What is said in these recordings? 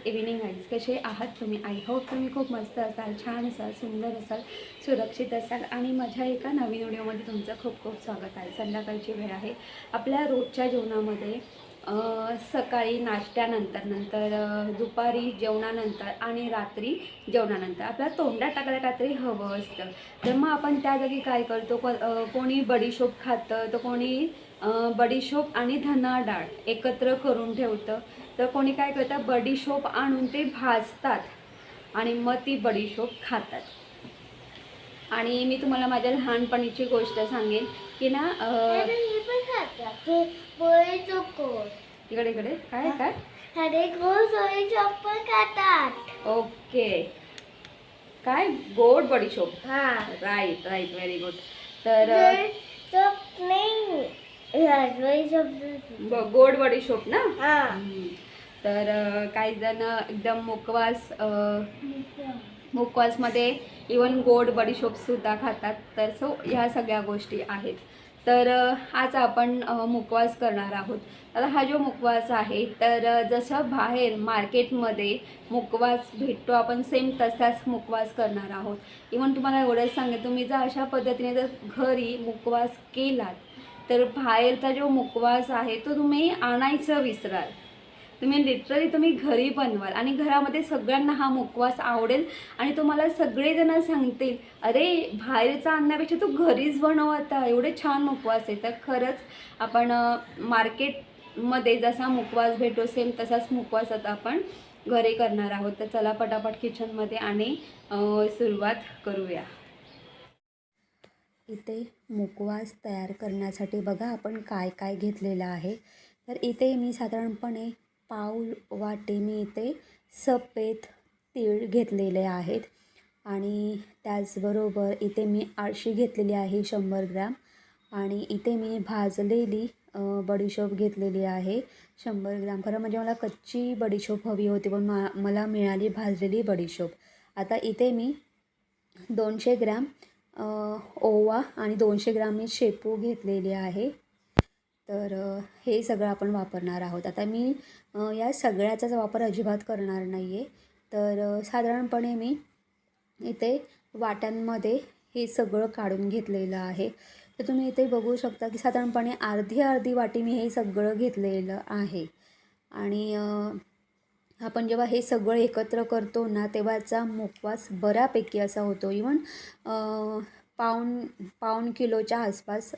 Good evening eyes कसे आहात तुम्ही? आय होप तुम्ही खूप मस्त असाल छान असाल सुंदर असाल सुरक्षित असाल आणि माझ्या एका नवीन व्हिडिओमध्ये तुमचं खूप खूप स्वागत आहे. संध्याकाळची वेळ आहे. आपल्या रोजच्या जेवणामध्ये सकाळी नाश्त्यानंतर नंतर दुपारी जेवणानंतर आणि रात्री जेवणानंतर आपल्याला तोंडात टाकायला काहीतरी हवं असतं. तर मग आपण त्या जागी काय करतो? को कोणी बडीशोप खातं तर कोणी बडीशोप आणि धना डाळ एकत्र करून ठेवतं. तर कोणी काय करतं बडीशोप आणून ते भाजतात आणि मग ती बडीशोप खातात. आणि मी तुम्हाला माझ्या लहानपणीची गोष्ट सांगेन की ना इकडे इकडे. काय काय? अरे पण खातात. ओके. काय? गोड बडीशोप हा. राईट राईट व्हेरी गुड तर गोड बडीशोप ना? हा. हम्म. तर अं, काही जण एकदम मुकवास मुकवासमध्ये इवन गोड बडीशोपसुद्धा खातात. तर सो ह्या सगळ्या गोष्टी आहेत. तर आज आपण मुकवास करणार आहोत. तर हा जो मुकवास आहे तर जसं बाहेर मार्केटमध्ये मुकवास भेटतो आपण सेम तसाच मुकवास करणार आहोत. इवन तुम्हाला एवढंच सांगेल तुम्ही जर अशा पद्धतीने जर घरी मुकवास केलात तर बाहेरचा जो मुकवास आहे तो तुम्ही आणायचं विसराल. तुम्ही लिटरली तुम्ही घरी बनवाल. आणि घरामध्ये सगळ्यांना हा मुखवास आवडेल. आणि तुम्हाला सगळेजण सांगतील अरे बाहेरचा आणण्यापेक्षा तू घरीच बनव आता. एवढे छान मुखवास आहे तर खरंच आपण मार्केटमध्ये जसा मुखवास भेटतो सेम तसाच मुखवास आता आपण घरी करणार आहोत. तर चला पटापट किचनमध्ये आणि सुरुवात करूया. इथे मुकवास तयार करण्यासाठी बघा आपण काय काय घेतलेलं आहे. तर इथे मी साधारणपणे पाव वाटे मी इथे सफेद तीळ घेतलेले आहेत. आणि त्याचबरोबर इथे मी आळशी घेतलेली आहे शंभर ग्रॅम. आणि इथे मी भाजलेली बडीशोप घेतलेली आहे शंभर ग्रॅम. खरं म्हणजे मला कच्ची बडीशोप हवी होती पण मा मला मिळाली भाजलेली बडीशोप. आता इथे मी दोनशे ग्रॅम ओवा आणि दोनशे ग्राम मी शेपू घेतलेली आहे. तर हे सगळं आपण वापरणार आहोत. आता मी या सगळ्याचाच वापर अजिबात करणार नाही आहे तर साधारणपणे मी इथे वाट्यांमध्ये हे सगळं काढून घेतलेलं आहे. तर तुम्ही इथे बघू शकता की साधारणपणे अर्धी अर्धी वाटी मी हे सगळं घेतलेलं आहे. आणि आपण जेव्हा हे सगळं एकत्र करतो ना तेव्हाचा मुखवास बऱ्यापैकी असा होतो. इवन पाऊण पाऊण किलोच्या आसपास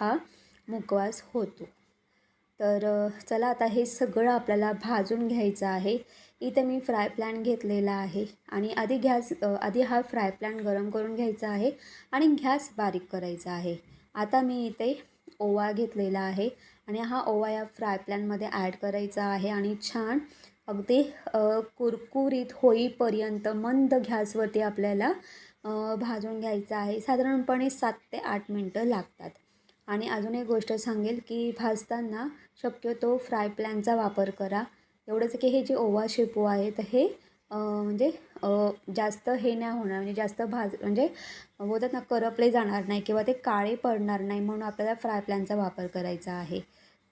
हा मुखवास होतो. तर चला आता हे सगळं आपल्याला भाजून घ्यायचं आहे. इथे मी फ्राय प्लॅन घेतलेला आहे आणि आधी गॅस आधी हा फ्राय प्लॅन गरम करून घ्यायचा आहे आणि गॅस बारीक करायचा आहे. आता मी इथे ओवा घेतलेला आहे आणि हा ओवा या फ्राय प्लॅनमध्ये ॲड करायचा आहे आणि छान अगदी कुरकुरीत होईपर्यंत मंद गॅसवरती आपल्याला भाजून घ्यायचं आहे. साधारणपणे सात ते आठ मिनटं लागतात. आणि अजून एक गोष्ट सांगेल की भाजताना शक्यतो फ्राय पॅनचा वापर करा. एवढंच की हे जे ओवा शेपू आहे तर हे म्हणजे जास्त हे नाही होणार. म्हणजे जास्त भाज म्हणजे बोलतात ना करपले जाणार नाही किंवा ते काळे पडणार नाही म्हणून आपल्याला फ्राय पॅनचा वापर करायचा आहे.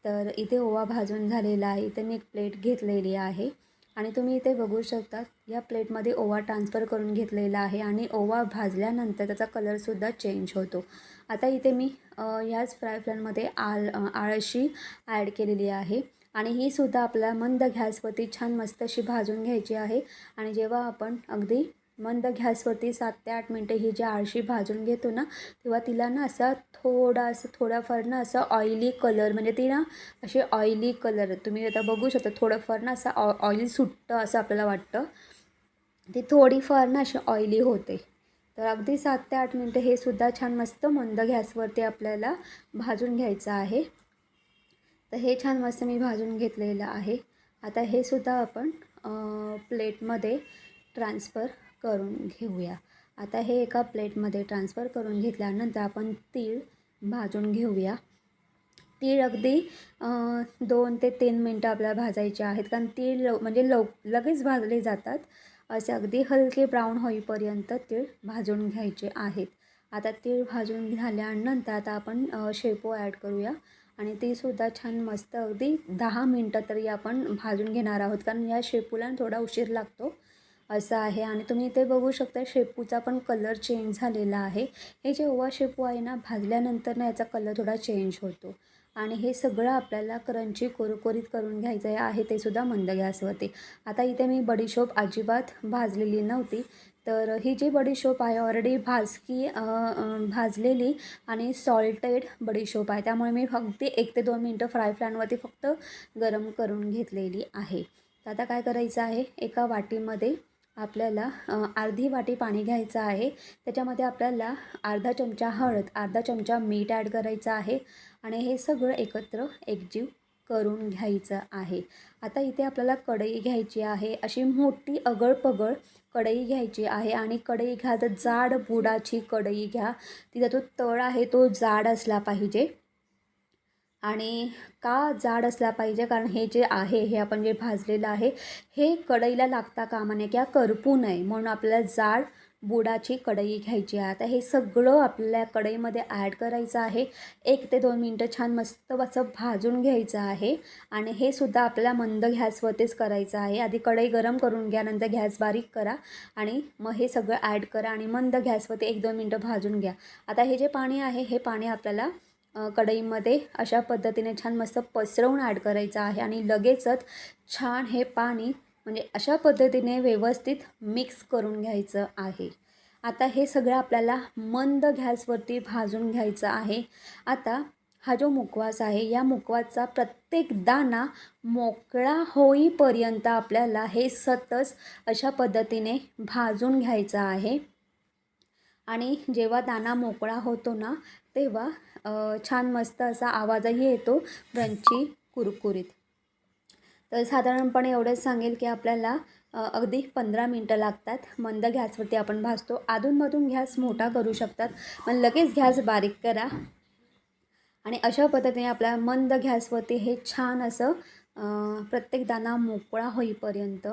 तर इथे ओवा भाजून झालेला आहे. इथे मी एक प्लेट घेतलेली आहे. आणि तुम्ही इथे बघू शकता या प्लेटमध्ये ओवा ट्रान्सफर करून घेतलेला आहे. आणि ओवा भाजल्यानंतर त्याचा कलरसुद्धा चेंज होतो. आता इथे मी ह्याच फ्राय पॅनमध्ये आल आळशी ॲड केलेली आहे. आणि ही सुद्धा आपल्याला मंद गॅसवरती छान मस्त अशी भाजून घ्यायची आहे. आणि जेव्हा आपण अगदी मंद गॅसवरती सात ते आठ मिनटं ही जी आळशी भाजून घेतो ना तेव्हा तिला ना असा थोडा असं थोडाफार ना असं ऑइली कलर म्हणजे ती ना अशी ऑइली कलर तुम्ही आता बघू शकता थोडंफार ना असं ऑ ऑइली सुटतं असं आपल्याला वाटतं. ती थोडीफार ना अशी ऑइली होते. तर अगदी सात ते आठ मिनटं हे सुद्धा छान मस्त मंद गॅसवरती आपल्याला भाजून घ्यायचं आहे. तर हे छान मस्त मी भाजून घेतलेलं आहे. आता हे सुद्धा आपण प्लेटमध्ये ट्रान्सफर करून घेऊया. आता हे एका प्लेटमध्ये ट्रान्सफर करून घेतल्यानंतर आपण तीळ भाजून घेऊया. तीळ अगदी दोन ते तीन मिनटं आपल्याला भाजायचे आहेत. कारण तीळ लव म्हणजे लव लगेच भाजले जातात. असे अगदी हलके ब्राऊन होईपर्यंत तीळ भाजून घ्यायचे आहेत. आता तीळ भाजून झाल्यानंतर आता आपण शेपू ॲड करूया. आणि तीसुद्धा छान मस्त अगदी दहा मिनटं तरी आपण भाजून घेणार आहोत. कारण या शेपूला थोडा उशीर लागतो. असं आहे. आणि तुम्ही इथे बघू शकता शेपूचा पण कलर चेंज झालेला आहे. हे जे ओवा शेपू आहे ना भाजल्यानंतर ना याचा कलर थोडा चेंज होतो. आणि हे सगळं आपल्याला करंची कुरकुरीत करून घ्यायचं आहे ते सुद्धा मंद गॅसवरती. आता इथे मी बडीशोप अजिबात भाजलेली नव्हती. तर ही जी बडीशोप आहे ऑलरेडी भाजकी भाजलेली आणि सॉल्टेड बडीशोप आहे. त्यामुळे मी फक्त एक ते दोन मिनटं फ्राय पॅनवरती फक्त गरम करून घेतलेली आहे. तर आता काय करायचं आहे एका वाटीमध्ये आपल्याला अर्धी वाटी पाणी घ्यायचं आहे. त्याच्यामध्ये आपल्याला अर्धा चमचा हळद अर्धा चमचा मीठ ॲड करायचं आहे. आणि हे सगळं एकत्र एकजीव करून घ्यायचं आहे. आता इथे आपल्याला कढई घ्यायची आहे. अशी मोठी अगळपगळ कढई घ्यायची आहे आणि कढई घ्या. तर जाड बुडाची कढई घ्या. तिचा तो तळ आहे तो जाड असला पाहिजे. आणि का जाड असला पाहिजे? कारण हे जे आहे हे आपण जे भाजलेलं आहे हे कढईला लागता कामा नये किंवा करपू नये. म्हणून आपल्याला जाड बुडाची कढई घ्यायची आहे. आता हे सगळं आपल्या कढईमध्ये ॲड करायचं आहे. एक ते दोन मिनटं छान मस्त असं भाजून घ्यायचं आहे. आणि हे सुद्धा आपल्याला मंद गॅसवरतीच करायचं आहे. आधी कढई गरम करून घ्या नंतर गॅस बारीक करा. आणि मग हे सगळं ॲड करा आणि मंद गॅसवरती एक दोन मिनटं भाजून घ्या. आता हे जे पाणी आहे हे पाणी आपल्याला कढईमध्ये अशा पद्धतीने छान मस्त पसरवून ॲड करायचं आहे. आणि लगेचच छान हे पाणी म्हणजे अशा पद्धतीने व्यवस्थित मिक्स करून घ्यायचं आहे. आता हे सगळं आपल्याला मंद गॅसवरती भाजून घ्यायचं आहे. आता हा जो मुखवास आहे या मुखवासचा प्रत्येक दाणा मोकळा होईपर्यंत आपल्याला हे सतत अशा पद्धतीने भाजून घ्यायचं आहे. आणि जेव्हा दाणा मोकळा होतो ना तेव्हा छान मस्त असा आवाजही येतो क्रंची कुरकुरीत. तर साधारणपणे एवढंच सांगेल की आपल्याला अगदी पंधरा मिनटं लागतात. मंद गॅसवरती आपण भाजतो. अधूनमधून गॅस मोठा करू शकतात. पण लगेच गॅस बारीक करा. आणि अशा पद्धतीने आपल्या मंद गॅसवरती हे छान असं प्रत्येक दाना मोकळा होईपर्यंत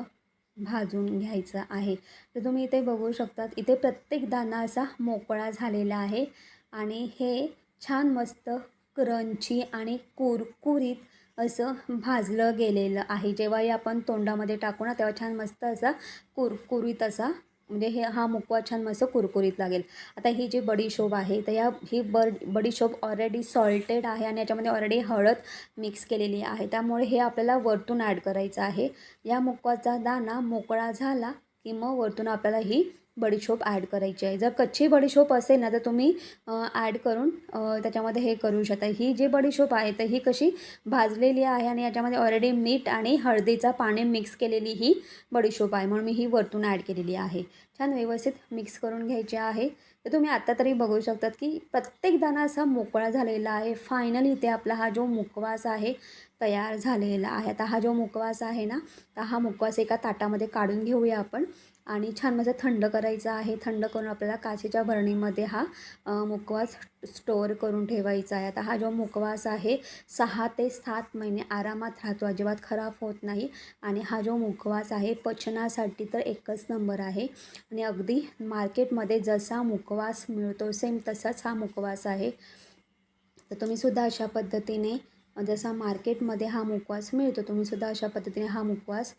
भाजून घ्यायचं आहे. तर तुम्ही इथे बघू शकतात इथे प्रत्येक दाना असा मोकळा झालेला आहे. आणि हे छान मस्त क्रंची आणि कुरकुरीत असं भाजलं गेलेलं आहे. जेव्हाही आपण तोंडामध्ये टाकू ना तेव्हा छान मस्त असा कुरकुरीत असा म्हणजे हे हा मुकवा छान मस्त कुरकुरीत लागेल. आता ही जी बडीशोप आहे तर या ही बर बडीशोप ऑलरेडी सॉल्टेड आहे आणि याच्यामध्ये ऑलरेडी हळद मिक्स केलेली आहे. त्यामुळे हे आपल्याला वरतून ॲड करायचं आहे. या मुकवाचा दाणा मोकळा झाला की मग वरतून आपल्याला ही बडीशोप ॲड करायची आहे. जर कच्ची बडीशोप असेल ना तर तुम्ही ॲड करून त्याच्यामध्ये हे करू शकता. ही जी बडीशोप आहे तर ही कशी भाजलेली आहे आणि याच्यामध्ये ऑलरेडी मीठ आणि हळदीचा पाणी मिक्स केलेली ही बडीशोप आहे. म्हणून मी ही वरतून ॲड केलेली आहे. छान व्यवस्थित मिक्स करून घ्यायची आहे. तर तुम्ही आत्ता तरी बघू शकतात की प्रत्येक दाणा असा मोकळा झालेला आहे. फायनली इथे आपला हा जो मुखवास आहे तयार झालेला आहे. आता हा जो मुखवास आहे ना तर हा मुखवास एका ताटामध्ये काढून घेऊया आपण. आणि छान माझा थंड करायचा आहे. थंड करून आपल्याला काचेच्या भरणीमध्ये हा अ, मुखवास स्टोअर करून ठेवायचा आहे. आता हा जो मुखवास आहे सहा ते सात महिने आरामात राहतो. अजिबात खराब होत नाही. आणि हा जो मुखवास आहे पचनासाठी तर एकच नंबर आहे. आणि अगदी मार्केटमध्ये जसा मुखवास मिळतो सेम तसाच हा मुखवास आहे. तर तुम्हीसुद्धा अशा पद्धतीने जसा मार्केटमध्ये हा मुखवास मिळतो तुम्हीसुद्धा अशा पद्धतीने हा मुखवास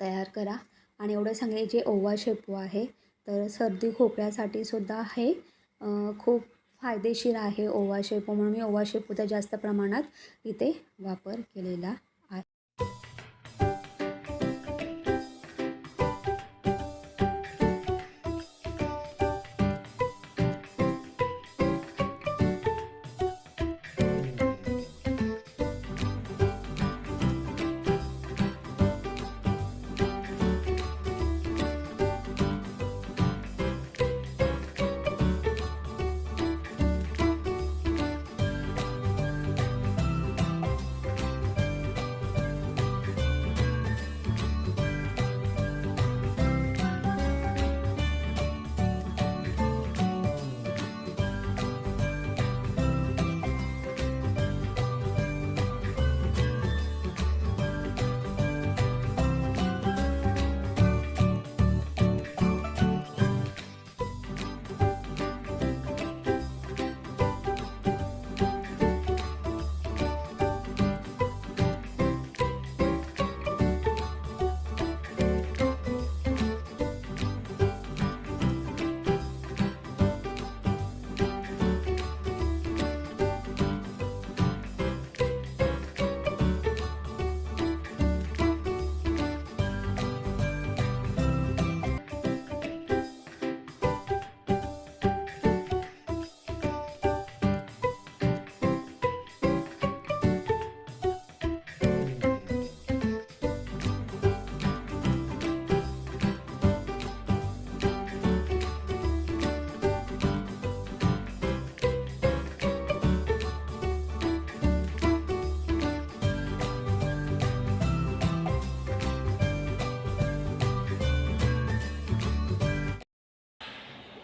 तयार करा. आणि एवढं सांगेल जे ओवा शेपू आहे तर सर्दी खोकल्यासाठी सुद्धा हे खूप फायदेशीर आहे ओवा शेपू. म्हणून मी ओवा शेपूचा जास्त प्रमाणात इथे वापर केलेला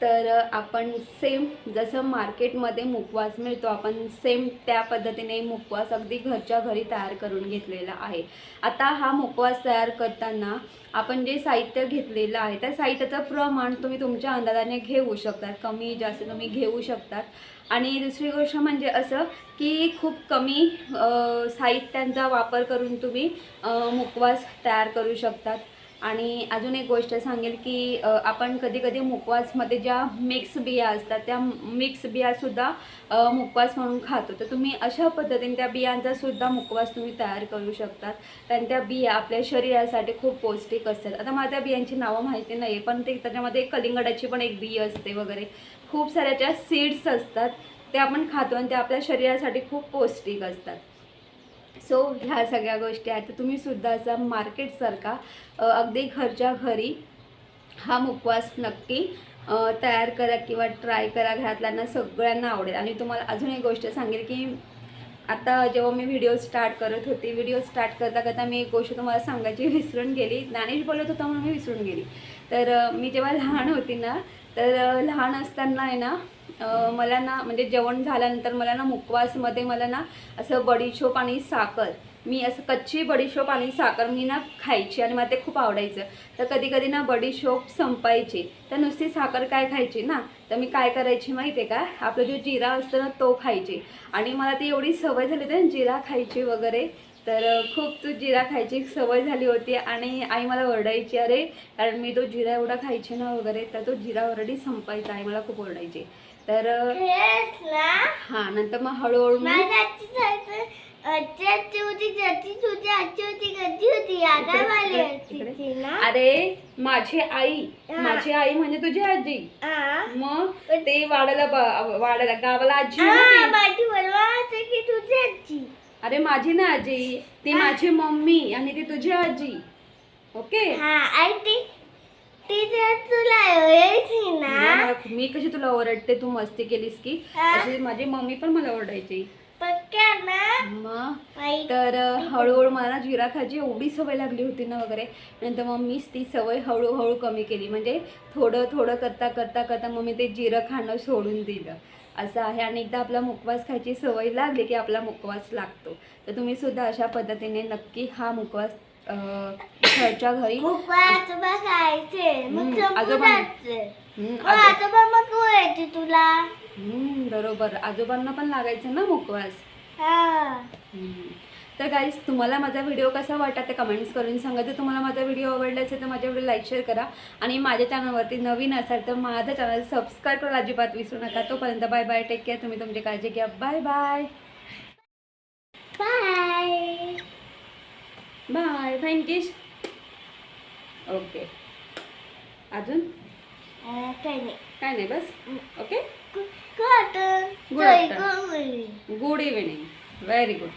तर आपण सेम जसं मार्केटमध्ये मुखवास मिळतो आपण सेम त्या पद्धतीने मुखवास अगदी घरच्या घरी तयार करून घेतलेला आहे. आता हा मुखवास तयार करताना आपण जे साहित्य घेतलेलं आहे त्या साहित्याचं प्रमाण तुम्ही तुमच्या अंदाजाने घेऊ शकतात. कमी जास्त तुम्ही घेऊ शकतात. आणि दुसरी गोष्ट म्हणजे असं की खूप कमी साहित्यांचा वापर करून तुम्ही मुखवास तयार करू शकतात. आणि अजून एक गोष्ट सांगेल की आपण कधी कधी मुखवासमध्ये ज्या मिक्स बिया असतात त्या मिक्स बियासुद्धा मुकवास मुखवास म्हणून खातो. तर तुम्ही अशा पद्धतीने त्या बियांचासुद्धा मुकवास मुखवास तुम्ही तयार करू शकतात. कारण त्या बिया आपल्या शरीरासाठी खूप पौष्टिक असतात. आता मला त्या बियांची नावं माहिती नाही पण ते त्याच्यामध्ये कलिंगडाची पण एक बी असते वगैरे. खूप साऱ्या ज्या सीड्स असतात ते आपण खातो आणि ते आपल्या शरीरासाठी खूप पौष्टिक असतात. सो ह्या सगळ्या गोष्टी आहेत. तर तुम्ही सुद्धा असा मार्केटसारखा अगदी घरच्या घरी हा मुखवास नक्की तयार करा किंवा ट्राय करा. घरातल्यांना सगळ्यांना आवडेल. आणि तुम्हाला अजून एक गोष्ट सांगेल की आता जेव्हा मी व्हिडिओ स्टार्ट करत होती व्हिडिओ स्टार्ट करता करता मी एक गोष्ट तुम्हाला सांगायची विसरून गेली. ज्ञानेश बोलत होता म्हणून मी विसरून गेली. तर मी जेव्हा लहान होती ना तर लहान असताना आहे ना मला ना म्हणजे जेवण झाल्यानंतर मला ना मुखवासमध्ये मला ना असं बडीशोप आणि साखर मी असं कच्ची बडीशोप आणि साखर मी ना खायची आणि मला ते खूप आवडायचं. तर कधी कधी ना बडीशोप संपायची तर नुसती साखर काय खायची ना तर मी काय करायची माहिती आहे का? आपला जो जिरा असतो ना तो खायची. आणि मला ती एवढी सवय झाली होती ना जिरा खायची वगैरे तर खूप तू जिरा खायची सवय झाली होती आणि आई मला ओरडायची अरे कारण मी तो जिरा एवढा खायची ना वगैरे तर तो जिरा ऑलरेडी संपायचा आई मला खूप ओरडायची. तर हां नंतर मग हळूहळू अरे माझी आई. माझी आई म्हणजे तुझी आजी. मग ते वाड्याला ब- वाड्याला गावाला आजी. अरे माझी ना आजी ती माझी मम्मी आणि ती तुझी आजी. ओके? हा ती ती तुला ना. मला मी कशी तुला ओरडते? तू मस्ती केलीस की? हा. अशी माझी मम्मी पण मला ओरडायची. ना? मग? तर अ, हळूहळू मला ना जिरा खायची एवढी सवय लागली होती ना वगैरे. नंतर मग मीच ती सवय हळूहळू कमी केली. म्हणजे थोडं थोडं करता करता करता मग मी ते जिरं खाणं सोडून दिलं. असं आहे. आणि एकदा आपला मुखवास खायची सवय लागली की आपला मुखवास लागतो. तर तुम्ही सुद्धा अशा पद्धतीने नक्की हा मुखवास घरच्या घरी. मुकवा आजोबा खायचे. मग हम्म, संपून आजोबा- जायचे. हम्म, मग आजो- आजोबा मग यायचे तुला. हम्म, बरोबर. आजोबांना पण लागायचं ना मुखवास? हा. हम्म. तर गाईज तुम्हाला माझा व्हिडिओ कसा वाटला ते कमेंट्स करून सांगा. जर तुम्हाला माझा व्हिडिओ आवडला असेल तर माझ्या व्हिडिओ लाईक शेअर करा. आणि माझ्या चॅनलवरती नवीन असाल तर माझं चॅनल सबस्क्राईब करायला अजिबात विसरू नका. तोपर्यंत बाय बाय टेक केअर तुम्ही तुमची काळजी घ्या. बाय बाय बाय बाय थँकिश ओके अजून? काही नाही. काय नाही बस. Okay afternoon. Good evening very good